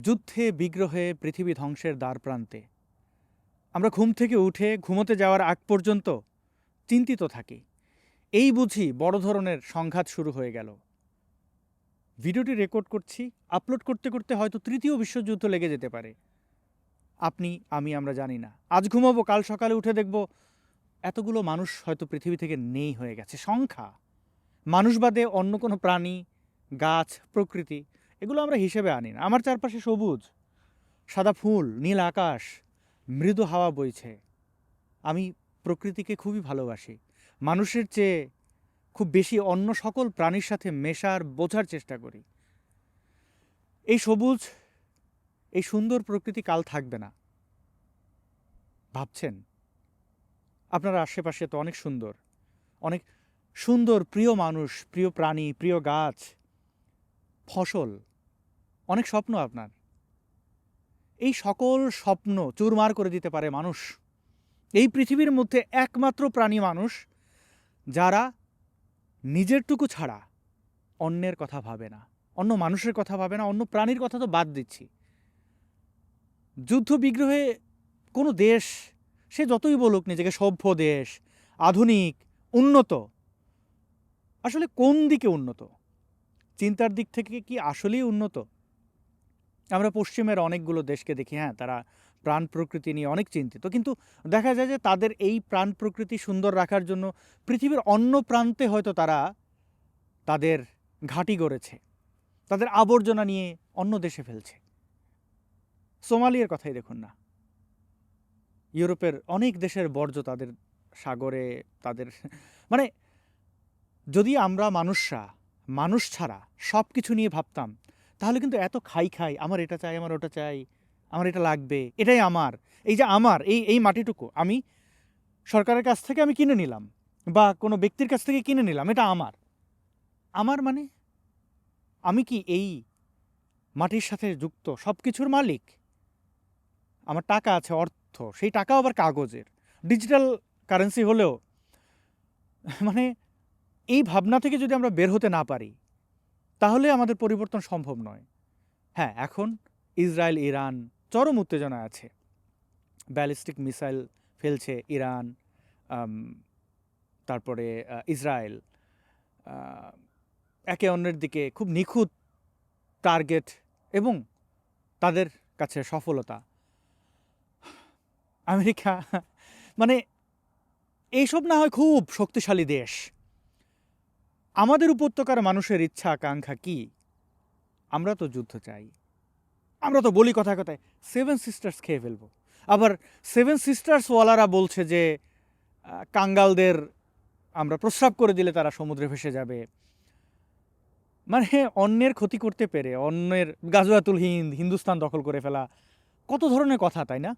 যুদ্ধে, বিগ্রহে, পৃথিবী ধ্বংসের দ্বার প্রান্তে। আমরা ঘুম থেকে উঠে ঘুমোতে যাওয়ার আগ পর্যন্ত চিন্তিত থাকি। এই বুঝি বড় ধরনের সংঘাত শুরু হয়ে গেল। ভিডিওটি রেকর্ড করছি, আপলোড করতে করতে হয়তো তৃতীয় বিশ্বযুদ্ধ লেগে যেতে পারে। আপনি, আমি, আমরা জানি না। আজ ঘুমাবো, কাল সকালে উঠে দেখব, এতগুলো মানুষ হয়তো পৃথিবী থেকে নেই হয়ে গেছে। সংখ্যা। মানুষ বাদে অন্য কোনো প্রাণী, গাছ, প্রকৃতি এগুলো আমরা হিসেবে আনি না। আমার চারপাশে সবুজ, সাদা ফুল, নীল আকাশ, মৃদু হাওয়া বইছে। আমি প্রকৃতিকে খুবই ভালোবাসি। মানুষের চেয়ে খুব বেশি অন্য সকল প্রাণীর সাথে মেশার বোঝার চেষ্টা করি। এই সবুজ, এই সুন্দর প্রকৃতি কাল থাকবে না। ভাবছেন? আপনার আশেপাশে তো অনেক সুন্দর। অনেক সুন্দর, প্রিয় মানুষ, প্রিয় প্রাণী, প্রিয় গাছ, ফসল। অনেক স্বপ্ন আপনার। এই সকল স্বপ্ন চুরমার করে দিতে পারে মানুষ। এই পৃথিবীর মধ্যে একমাত্র প্রাণী মানুষ যারা নিজেরটুকু ছাড়া অন্যের কথা ভাবে না। অন্য মানুষের কথা ভাবে না, অন্য প্রাণীর কথা তো বাদ দিচ্ছি। যুদ্ধ বিগ্রহে কোনো দেশ, সে যতই বলুক নিজেকে সভ্য দেশ, আধুনিক, উন্নত, আসলে কোন দিকে উন্নত? চিন্তার দিক থেকে কি আসলেই উন্নত? আমরা পশ্চিমের অনেকগুলো দেশকে দেখি হ্যাঁ তারা প্রাণ প্রকৃতি নিয়ে অনেক চিন্তিত। কিন্তু দেখা যায় যে তাদের এই প্রাণ প্রকৃতি সুন্দর রাখার জন্য পৃথিবীর অন্য প্রান্তে হয়তো তারা তাদের ঘাঁটি গড়েছে, তাদের আবর্জনা নিয়ে অন্য দেশে ফেলছে। সোমালিয়ার কথাই দেখুন না। ইউরোপের অনেক দেশের বর্জ্য তাদের সাগরে, তাদের মানে যদি আমরা মানুষরা, মানুষ ছাড়া সব কিছু নিয়ে ভাবতাম তাহলে কিন্তু এত খাই খাই, আমার এটা চাই, আমার ওটা চাই, আমার এটা লাগবে, এটাই আমার। এই যে আমার, এই এই মাটিটুকু আমি সরকারের কাছ থেকে আমি কিনে নিলাম বা কোনো ব্যক্তির কাছ থেকে কিনে নিলাম, এটা আমার। আমার মানে আমি কি এই মাটির সাথে যুক্ত সব কিছুর মালিক? আমার টাকা আছে অর্থ, সেই টাকাও আবার কাগজের। ডিজিটাল কারেন্সি হলেও মানে এই ভাবনা থেকে যদি আমরা বের হতে না পারি তাহলে আমাদের পরিবর্তন সম্ভব নয়। হ্যাঁ এখন ইসরায়েল, ইরান চরম উত্তেজনা আছে। ব্যালিস্টিক মিসাইল ফেলছে ইরান তারপরে ইসরায়েল একে অন্যের দিকে খুব নিখুঁত টার্গেট এবং তাদের কাছে সফলতা। আমেরিকা মানে এইসব না হয় খুব শক্তিশালী দেশ। আমাদের উপত্যকার মানুষের ইচ্ছা, আকাঙ্ক্ষা কি? আমরা তো যুদ্ধ চাই। আমরা তো বলি কথা কথায় সেভেন সিস্টার্স খেয়ে ফেলব। আবার সেভেন সিস্টার্স ওয়ালারা বলছে যে কাঙ্গালদের আমরা প্রস্রাব করে দিলে তারা সমুদ্রে ভেসে যাবে। মানে অন্যের ক্ষতি করতে পেরে, অন্যের গাজওয়াতুল হিন্দ, হিন্দুস্তান দখল করে ফেলা, কত ধরনের কথা, তাই না?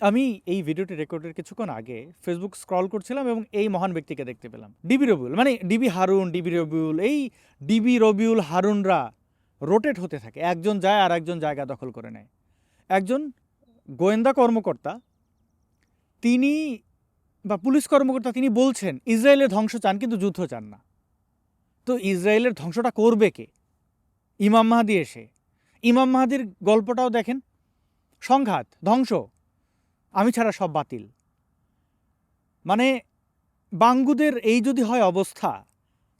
আমি এই ভিডিওটি রেকর্ডের কিছুক্ষণ আগে ফেসবুক স্ক্রল করছিলাম এবং এই মহান ব্যক্তিকে দেখতে পেলাম। ডিবি রবিউল মানে ডিবি হারুন ডিবি রবিউল এই ডিবি রবিউল হারুনরা রোটেট হতে থাকে। একজন যায় আর একজন জায়গা দখল করে নেয়। একজন গোয়েন্দা কর্মকর্তা, তিনি বা পুলিশ কর্মকর্তা তিনি বলছেন, ইসরায়েলের ধ্বংস চান, কিন্তু যুদ্ধ চান না। তো ইসরায়েলের ধ্বংসটা করবে কে? ইমাম মাহাদি এসে। ইমাম মাহাদির গল্পটাও দেখেন। সংঘাত, ধ্বংস। আমি ছাড়া সব বাতিল। মানে বাঙ্গুদের এই যদি হয় অবস্থা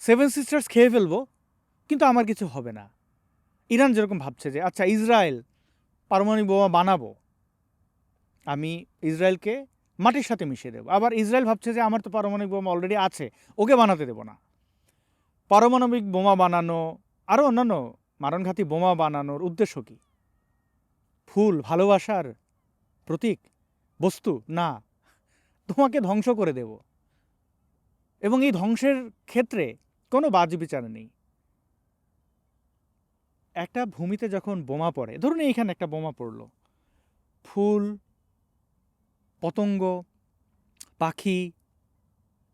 সেভেন সিস্টার্স খেয়ে ফেলব, কিন্তু আমার কিছু হবে না। ইরান যেরকম ভাবছে যে আচ্ছা ইসরায়েল পারমাণবিক বোমা বানাবো, আমি ইসরায়েলকে মাটির সাথে মিশিয়ে দেবো। আবার ইসরায়েল ভাবছে যে, আমার তো পারমাণবিক বোমা অলরেডি আছে, ওকে বানাতে দেবো না। পারমাণবিক বোমা বানানো আরও অন্যান্য মারণঘাতী বোমা বানানোর উদ্দেশ্য কী? ফুল, ভালোবাসার প্রতীক? বস্তু? না। তোমাকে ধ্বংস করে দেব। এবং এই ধ্বংসের ক্ষেত্রে কোনো বাজ বিচার নেই। একটা ভূমিতে যখন বোমা পড়ে, ধরুন এইখানে একটা বোমা পড়ল। ফুল, পতঙ্গ, পাখি,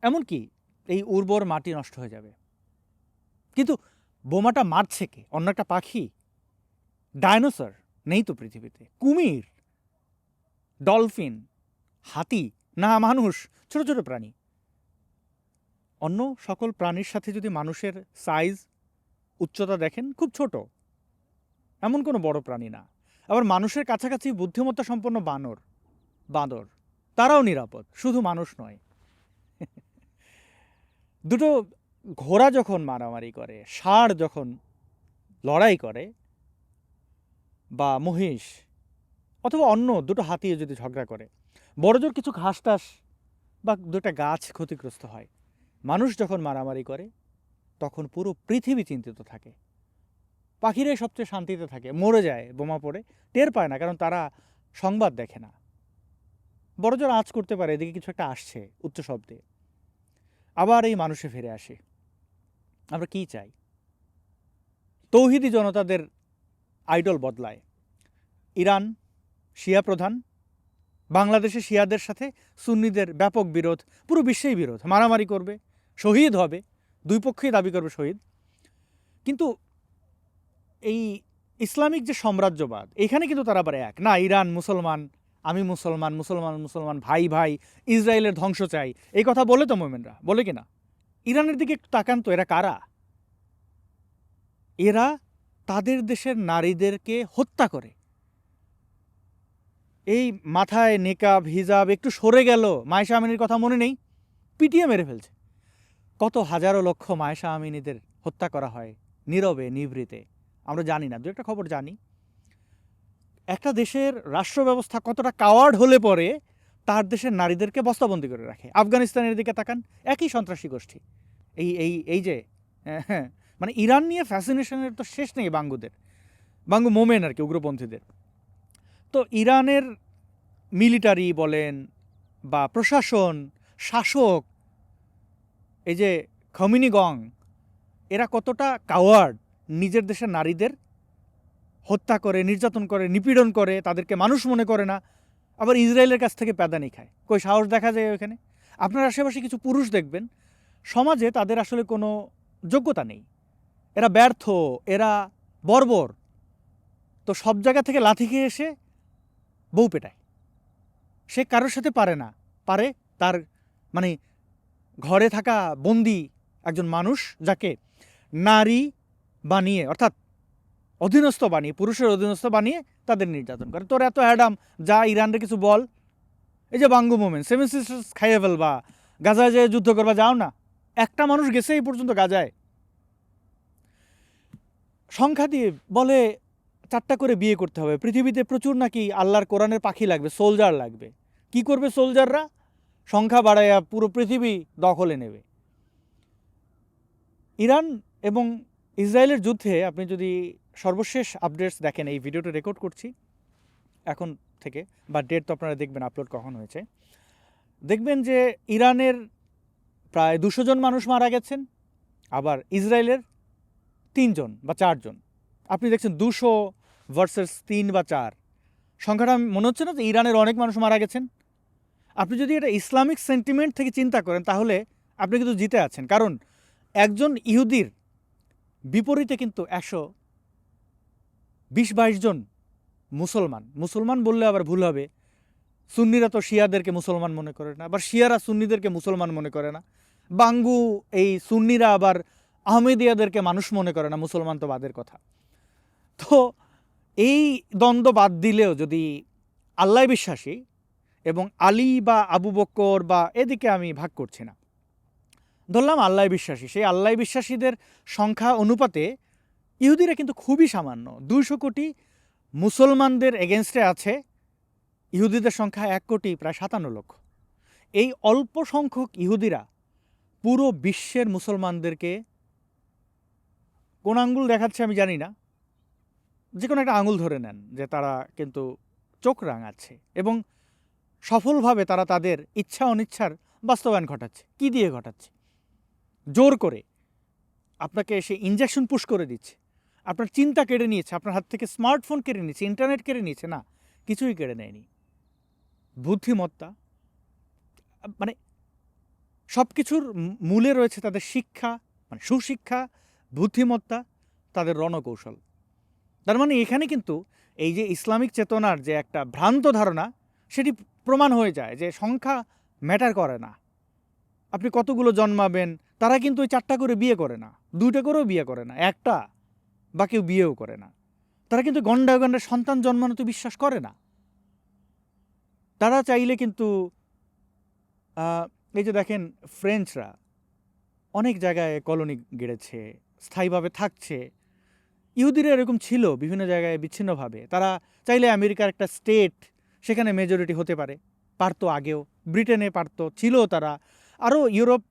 এমনকি এই উর্বর মাটি নষ্ট হয়ে যাবে। কিন্তু বোমাটা মারছে কে? অন্য একটা পাখি? ডায়নোসর নেই তো পৃথিবীতে। কুমির? ডলফিন, হাতি, না মানুষ, ছোট ছোট প্রাণী। অন্য সকল প্রাণীর সাথে যদি মানুষের সাইজ উচ্চতা দেখেন, খুব ছোট। এমন কোনো বড় প্রাণী না। আবার মানুষের কাছাকাছি বুদ্ধিমত্তা সম্পন্ন বানর, বাঁদর, তারাও নিরাপদ, শুধু মানুষ নয়। দুটো ঘোড়া যখন মারামারি করে, ষাঁড় যখন লড়াই করে, বা মহিষ অথবা অন্য দুটো হাতিয়ে যদি ঝগড়া করে, বড়জোর কিছু ঘাস টাস বা দুটা গাছ ক্ষতিগ্রস্ত হয়, মানুষ যখন মারামারি করে, তখন পুরো পৃথিবী চিন্তিত থাকে। পাখিরাই সবচেয়ে শান্তিতে থাকে, মরে যায়, বোমা পড়ে, টের পায় না, কারণ তারা সংবাদ দেখে না। বড়জোর আঁচ করতে পারে, এদিকে কিছু একটা আসছে উচ্চ শব্দে। আবার এই মানুষে ফিরে আসে। আমরা কি চাই? তৌহিদি জনতাদের আইডল বদলায়। ইরান শিয়া প্রধান, বাংলাদেশে শিয়াদের সাথে সুন্নিদের ব্যাপক বিরোধ, পুরো বিশ্বেই বিরোধ, মারামারি করবে, শহীদ হবে, দুই পক্ষই দাবি করবে শহীদ। কিন্তু এই ইসলামিক যে সাম্রাজ্যবাদ, এখানে কিন্তু তারা আবার এক। না, ইরান মুসলমান, আমি মুসলমান মুসলমান মুসলমান, ভাই ভাই, ইসরায়েলের ধ্বংস চাই। এই কথা বলে তো মোমেনরা, বলে কিনা? ইরানের দিকে একটু তাকান তো, এরা কারা? এরা তাদের দেশের নারীদেরকে হত্যা করে। এই মাথায় নেকাব হিজাব একটু সরে গেল মায়েশা আমিনীর কথা মনে নেই পিটিয়ে মেরে ফেলছে। কত হাজারো লক্ষ মায়েশা আমিনীদের হত্যা করা হয় নীরবে নিভৃতে। আমরা জানি না দু একটা খবর জানি। একটা দেশের রাষ্ট্র ব্যবস্থা কতটা কাওয়ার্ড হলে পরে তার দেশের নারীদেরকে বস্তাবন্দি করে রাখে। আফগানিস্তানের দিকে তাকান একই সন্ত্রাসী গোষ্ঠী। এই এই এই যে হ্যাঁ, হ্যাঁ মানে ইরান নিয়ে ফ্যাসিনেশনের তো শেষ নেই বাঙ্গুদের বাঙ্গু মোমেন আর কি উগ্রপন্থীদের। তো ইরানের মিলিটারি বলেন বা প্রশাসন, শাসক, এই যে খমিনিগং এরা কতটা কাওয়ার্ড নিজের দেশের নারীদের হত্যা করে, নির্যাতন করে, নিপীড়ন করে, তাদেরকে মানুষ মনে করে না, আবার ইসরায়েলের কাছ থেকে প্যাদানি খায়। কই সাহস দেখা যায় ওখানে? আপনার আশেপাশে কিছু পুরুষ দেখবেন, সমাজে তাদের আসলে কোনো যোগ্যতা নেই। এরা ব্যর্থ, এরা বর্বর। তো সব জায়গা থেকে লাথি খেয়ে এসে বউ পেটায়। সে কারোর সাথে পারে না। পারে তার মানে ঘরে থাকা বন্দি একজন মানুষ যাকে নারী বানিয়ে অর্থাৎ অধীনস্থ বানিয়ে, পুরুষের অধীনস্থ বানিয়ে তাদের নির্যাতন করে। তোর এত অ্যাডাম, যা ইরানরে কিছু বল। এই যে বাঙ্গু মোমেন্ট, সেভেন সিস্টার্স খাইয়ে ফেলবা গাজায় যেয়ে যুদ্ধ করবা যাও না, একটা মানুষ গেছে এই পর্যন্ত গাজায়। সংখ্যা দিয়ে বলে চারটা করে বিয়ে করতে হবে। পৃথিবীতে প্রচুর নাকি আল্লাহর কোরআনের পাখি লাগবে সোলজার লাগবে। কি করবে সোলজাররা সংখ্যা বাড়াইয়া পুরো পৃথিবী দখলে নেবে। ইরান এবং ইসরায়েলের যুদ্ধে আপনি যদি সর্বশেষ আপডেটস দেখেন, এই ভিডিওটা রেকর্ড করছি। এখন থেকে, বা ডেট তো আপনারা দেখবেন আপলোড কখন হয়েছে। দেখবেন যে ইরানের প্রায় দুশো জন মানুষ মারা গেছেন, আবার ইসরায়েলের তিনজন বা চারজন। আপনি দেখছেন দুশো ভার্সেস তিন বা চার। সংখ্যাটা মনে হচ্ছে না যে ইরানের অনেক মানুষ মারা গেছেন? আপনি যদি এটা ইসলামিক সেন্টিমেন্ট থেকে চিন্তা করেন, তাহলে আপনি কিন্তু জিতে আছেন। কারণ একজন ইহুদির বিপরীতে কিন্তু একশো বিশ বাইশ জন মুসলমান। মুসলমান বললে আবার ভুল হবে। সুন্নিরা তো শিয়াদেরকে মুসলমান মনে করে না, আবার শিয়ারা সুন্নিদেরকে মুসলমান মনে করে না। বাঙ্গু, এই সুন্নিরা আবার আহমেদিয়াদেরকে মানুষ মনে করে না, মুসলমান তো বাদের কথা। তো এই দ্বন্দ্ব বাদ দিলেও যদি আল্লাহ বিশ্বাসী এবং আলী বা আবু বক্কর বা এদিকে আমি ভাগ করছি না। ধরলাম আল্লাহ বিশ্বাসী, সেই আল্লাহ বিশ্বাসীদের সংখ্যা অনুপাতে ইহুদিরা কিন্তু খুবই সামান্য, দুইশো কোটি মুসলমানদের এগেনস্টে আছে, ইহুদিদের সংখ্যা এক কোটি, প্রায় সাতান্ন লক্ষ। এই অল্প সংখ্যক ইহুদিরা পুরো বিশ্বের মুসলমানদেরকে কোন আঙ্গুল দেখাচ্ছে আমি জানি না। যে কোনো একটা আঙুল ধরে নেন যে তারা কিন্তু চোখ রাঙাচ্ছে এবং সফলভাবে তারা তাদের ইচ্ছা অনিচ্ছার বাস্তবায়ন ঘটাচ্ছে। কি দিয়ে ঘটাচ্ছে? জোর করে। আপনাকে সে ইঞ্জেকশন পুশ করে দিচ্ছে। আপনার চিন্তা কেড়ে নিয়েছে, আপনার হাত থেকে স্মার্টফোন কেড়ে নিয়েছে ইন্টারনেট কেড়ে নিয়েছে, না, কিছুই কেড়ে নেয়নি। বুদ্ধিমত্তা মানে সব কিছুর মূলে রয়েছে তাদের শিক্ষা মানে সুশিক্ষা, বুদ্ধিমত্তা, তাদের রণকৌশল। তার মানে এখানে কিন্তু এই যে ইসলামিক চেতনার যে একটা ভ্রান্ত ধারণা, সেটি প্রমাণ হয়ে যায় যে সংখ্যা ম্যাটার করে না। আপনি কতগুলো জন্মাবেন, তারা কিন্তু ওই চারটা করে বিয়ে করে না, দুইটা করেও বিয়ে করে না, একটা বা কেউ বিয়েও করে না। তারা কিন্তু গন্ডা গন্ডা সন্তান জন্মানোতে বিশ্বাস করে না। তারা চাইলে কিন্তু এই যে দেখেন ফ্রেঞ্চরা অনেক জায়গায় কলোনি গেড়েছে, স্থায়ীভাবে থাকছে ইহুদিরা এরকম ছিল বিভিন্ন জায়গায় বিচ্ছিন্নভাবে। তারা চাইলে আমেরিকার একটা স্টেট, সেখানে মেজরিটি হতে পারে। পারতো আগেও। ব্রিটেনে পারতো ছিল তারা। আরও ইউরোপ,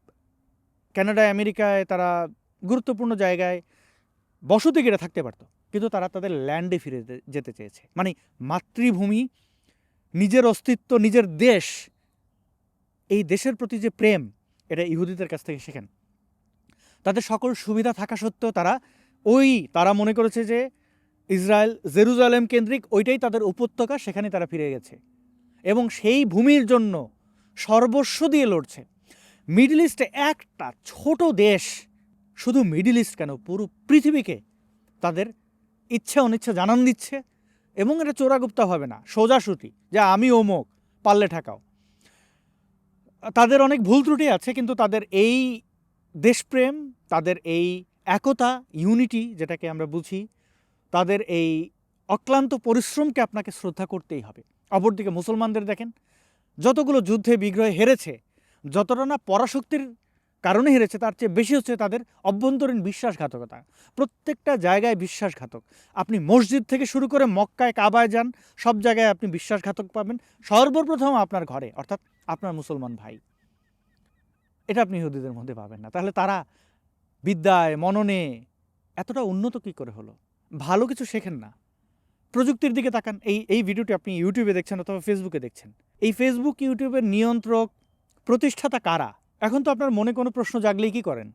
কানাডায়, আমেরিকায় তারা গুরুত্বপূর্ণ জায়গায় বসতি গেড়ে থাকতে পারতো। কিন্তু তারা তাদের ল্যান্ডে ফিরে যেতে- যেতে চেয়েছে। মানে মাতৃভূমি, নিজের অস্তিত্ব, নিজের দেশ, এই দেশের প্রতি যে প্রেম, এটা ইহুদিদের কাছ থেকে শেখেন। তাদের সকল সুবিধা থাকা সত্ত্বেও তারা ওই তারা মনে করেছে যে ইসরায়েল জেরুজালেম কেন্দ্রিক ওইটাই তাদের উপত্যকা, সেখানে তারা ফিরে গেছে। এবং সেই ভূমির জন্য সর্বস্ব দিয়ে লড়ছে। মিডল ইস্টে একটা ছোট দেশ, শুধু মিডল ইস্ট কেন, পুরো পৃথিবীকে তাদের ইচ্ছা অনিচ্ছা জানান দিচ্ছে এবং এটা চোরাগুপ্তা হবে না, সোজাসুতি, যে আমি অমুক পাল্লে ঠাকাও। তাদের অনেক ভুল ত্রুটি আছে, কিন্তু তাদের এই দেশপ্রেম, তাদের এই একতা ইউনিটি যেটাকে আমরা বুঝি, তাদের এই অক্লান্ত পরিশ্রমকে আপনাকে শ্রদ্ধা করতেই হবে। অপরদিকে মুসলমানদের দেখেন, যতগুলো যুদ্ধে বিগ্রহে হেরেছে, যতটা না পরাশক্তির কারণে হেরেছে, তার চেয়ে বেশি হচ্ছে তাদের অভ্যন্তরীণ বিশ্বাসঘাতকতা। প্রত্যেকটা জায়গায় বিশ্বাসঘাতক। আপনি মসজিদ থেকে শুরু করে মক্কায় কাবায় যান, সব জায়গায় আপনি বিশ্বাসঘাতক পাবেন। সর্বপ্রথম আপনার ঘরে, অর্থাৎ আপনার মুসলমান ভাই। এটা আপনি ইহুদিদের মধ্যে পাবেন না। তাহলে তারা বিদ্যায়, মননে এতটা উন্নত কি করে হলো? ভালো কিছু শেখেন না। প্রযুক্তির দিকে তাকান। এই এই ভিডিওটি আপনি ইউটিউবে দেখছেন অথবা ফেসবুকে দেখছেন। এই ফেসবুক ইউটিউবের নিয়ন্ত্রক প্রতিষ্ঠাতা কারা? এখন তো আপনার মনে কোনো প্রশ্ন জাগলেই কি করেন?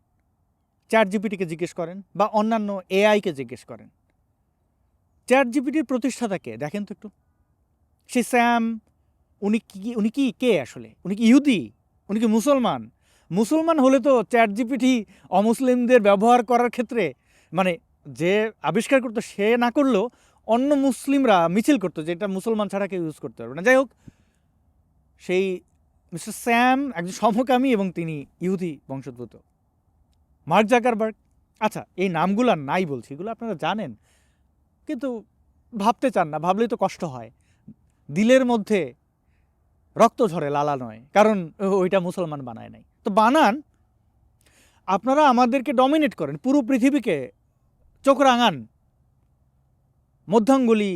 চ্যাট জিপিটিকে জিজ্ঞেস করেন বা অন্যান্য এআইকে জিজ্ঞেস করেন। চ্যাট জিপিটির প্রতিষ্ঠাতাকে দেখেন তো একটু। সে স্যাম, উনি কি উনি কি, কে আসলে? উনি কি ইহুদি? উনি কি মুসলমান? মুসলমান হলে তো চ্যাট জিপিটি অমুসলিমদের ব্যবহার করার ক্ষেত্রে মানে যে আবিষ্কার করতো সে না করলেও অন্য মুসলিমরা মিছিল করতো, যে এটা মুসলমান ছাড়া কেউ ইউজ করতে পারবে না। যাই হোক, সেই মিস্টার স্যাম একজন সমকামী এবং তিনি ইহুদি বংশোদ্ভূত। মার্ক জাকারবার্গ আচ্ছা এই নামগুলো নাই বলছি, এগুলো আপনারা জানেন, কিন্তু ভাবতে চান না, ভাবলেই তো কষ্ট হয়। দিলের মধ্যে রক্ত ঝরে, লালা নয়। কারণ ওইটা মুসলমান বানায় নাই। তো বানান, আপনারা আমাদেরকে ডমিনেট করেন, পুরো পৃথিবীকে চোখ রাঙান, মধ্যাঙ্গুলি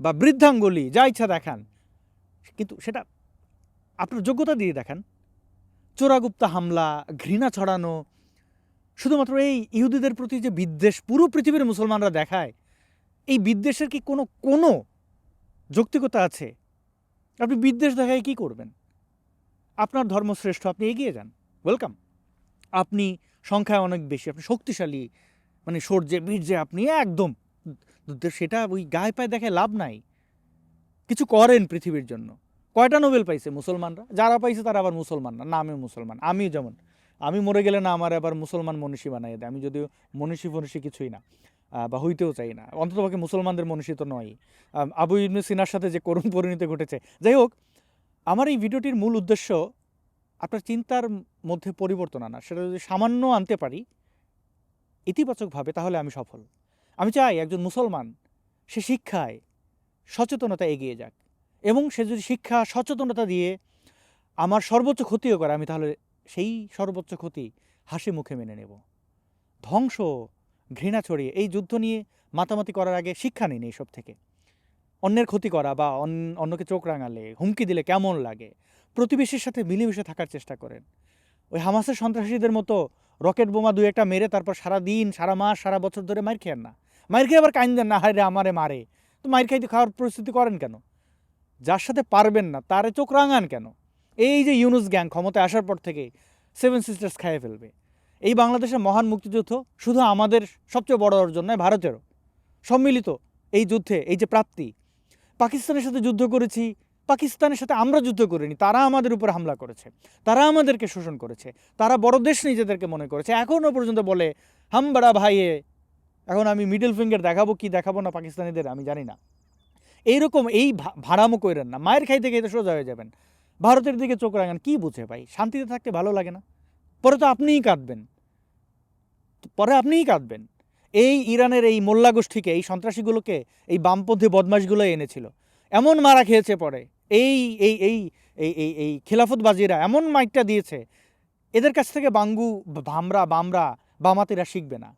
বা বৃদ্ধাঙ্গুলি, যা ইচ্ছা দেখান। কিন্তু সেটা আপনার যোগ্যতা দিয়ে দেখান। চোরাগুপ্তা হামলা, ঘৃণা ছড়ানো, শুধুমাত্র এই ইহুদিদের প্রতি যে বিদ্বেষ পুরো পৃথিবীর মুসলমানরা দেখায়, এই বিদ্বেষের কি কোনো কোনো যৌক্তিকতা আছে? আপনি বিদ্বেষ দেখায় কি করবেন? আপনার ধর্ম শ্রেষ্ঠ আপনি এগিয়ে যান। ওয়েলকাম আপনি সংখ্যায় অনেক বেশি, আপনি শক্তিশালী মানে সূর্যে, বীর্যে আপনি একদম। সেটা ওই গায়ে পায়ে দেখে লাভ নাই। কিছু করেন পৃথিবীর জন্য। কয়টা নোবেল পাইছে মুসলমানরা? যারা পাইছে তারা আবার মুসলমান না, নামে মুসলমান। আমি যেমন। আমি মরে গেলে না, আমার আবার মুসলমান মনীষী বানাই দেয়। আমি যদিও মনীষী ফনীষী কিছুই না। বা হইতেও চাই না। অন্ততপক্ষে মুসলমানদের মনীষী তো নয় আবু ইবনে সিনার সাথে যে করুণ পরিণতি ঘটেছে। যাই হোক, আমার এই ভিডিওটির মূল উদ্দেশ্য আপনার চিন্তার মধ্যে পরিবর্তন আনা। সেটা যদি সামান্য আনতে পারি ইতিবাচকভাবে, তাহলে আমি সফল। আমি চাই একজন মুসলমান সে শিক্ষায় সচেতনতা এগিয়ে যাক এবং সে যদি শিক্ষা সচেতনতা দিয়ে আমার সর্বোচ্চ ক্ষতিও করে, আমি তাহলে সেই সর্বোচ্চ ক্ষতি হাসি মুখে মেনে নেব। ধ্বংস ঘৃণা ছড়িয়ে, এই যুদ্ধ নিয়ে মাতামাতি করার আগে শিক্ষা নিন এইসব থেকে। অন্যের ক্ষতি করা বা অন- অন্যকে চোখ রাঙালে, হুমকি দিলে কেমন লাগে? প্রতিবেশীর সাথে মিলেমিশে থাকার চেষ্টা করেন। ওই হামাসের সন্ত্রাসীদের মতো রকেট বোমা দু একটা মেরে তারপর সারা দিন, সারা মাস, সারা বছর ধরে মার খেয়েন না। মার খেয়ে আবার কাইন দেন না, হায় রে, আমারে মারে। তো মার খাইতে খাওয়ার পরিস্থিতি করেন কেন? যার সাথে পারবেন না, তারে চোখ রাঙান কেন? এই যে ইউনুস গ্যাং ক্ষমতায় আসার পর থেকে সেভেন সিস্টার্স খাইয়ে ফেলবে। এই বাংলাদেশের মহান মুক্তিযুদ্ধ শুধু আমাদের সবচেয়ে বড় অর্জন নয়, ভারতেরও। সম্মিলিত এই যুদ্ধে, এই যে প্রাপ্তি, পাকিস্তানের সাথে যুদ্ধ করেছি, পাকিস্তানের সাথে আমরা যুদ্ধ করিনি, তারা আমাদের উপর হামলা করেছে, তারা আমাদেরকে শোষণ করেছে, তারা বড় দেশ নিজেদেরকে মনে করেছে এখনও পর্যন্ত বলে হাম বড়া ভাইয়ে, এখন আমি মিডল ফিঙ্গার দেখাবো কি দেখাবো না পাকিস্তানিদের, আমি জানি না। এইরকম এই ভাড়ামো কইরেন না, মায়ের খাইতে খাইতে সোজা হয়ে যাবেন। ভারতের দিকে চোখ রাখেন কী বুঝে ভাই? শান্তিতে থাকতে ভালো লাগে না। পরে তো আপনিই কাঁদবেন। পরে আপনিই কাঁদবেন। এই ইরানের এই মোল্লা গোষ্ঠীকে, এই সন্ত্রাসীগুলোকে, এই বামপন্থী বদমাশগুলো এনেছিল। এমন মারা খেয়েছে পরে। এই এই এই এই এই এই খেলাফতবাজিরা এমন মাইকটা দিয়েছে, এদের কাছ থেকে বাঙ্গু, ভামরা, বামরা, বামাতিরা শিখবে না।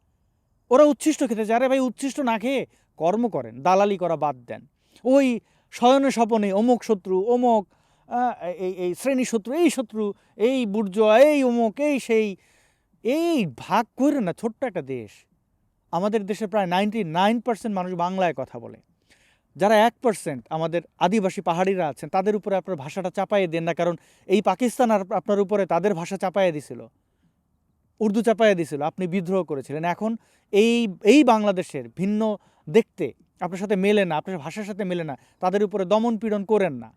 ওরা উচ্ছিষ্ট খেতে চায়, আরে ভাই উচ্ছিষ্ট না খেয়ে কর্ম করেন, দালালি করা বাদ দেন। ওই শয়নে স্বপনে অমুক শত্রু, অমুক এই এই শ্রেণি শত্রু, এই শত্রু, এই বুর্জোয়া, এই অমুক, এই সেই। এই ভাগ করে না, ছোট্ট একটা দেশ। আমাদের দেশে প্রায় নাইনটি নাইন পার্সেন্ট মানুষ বাংলায় কথা বলে। যারা এক পার্সেন্ট আমাদের আদিবাসী পাহাড়িরা আছেন, তাদের উপরে আপনার ভাষাটা চাপাইয়ে দেন না, কারণ এই পাকিস্তান আর আপনার উপরে তাদের ভাষা চাপাইয়ে দিছিল। উর্দু চাপাইয়ে দিছিল, আপনি বিদ্রোহ করেছিলেন। এখন এই এই বাংলাদেশের ভিন্ন দেখতে, আপনার সাথে মেলে না, আপনার ভাষার সাথে মেলে না, তাদের উপরে দমন পীড়ন করেন না।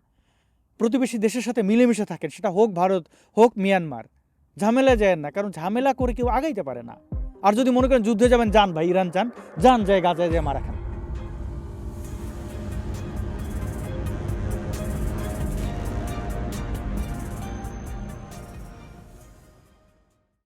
প্রতিবেশী দেশের সাথে মিলেমিশে থাকেন, সেটা হোক ভারত, হোক মিয়ানমার। ঝামেলা যায় না, কারণ ঝামেলা করে কেউ আগাইতে পারে না। আর যদি মনে করেন যুদ্ধে যাবেন, যান ভাই, ইরান যান যান যায় গাজায় যায় মারা খান।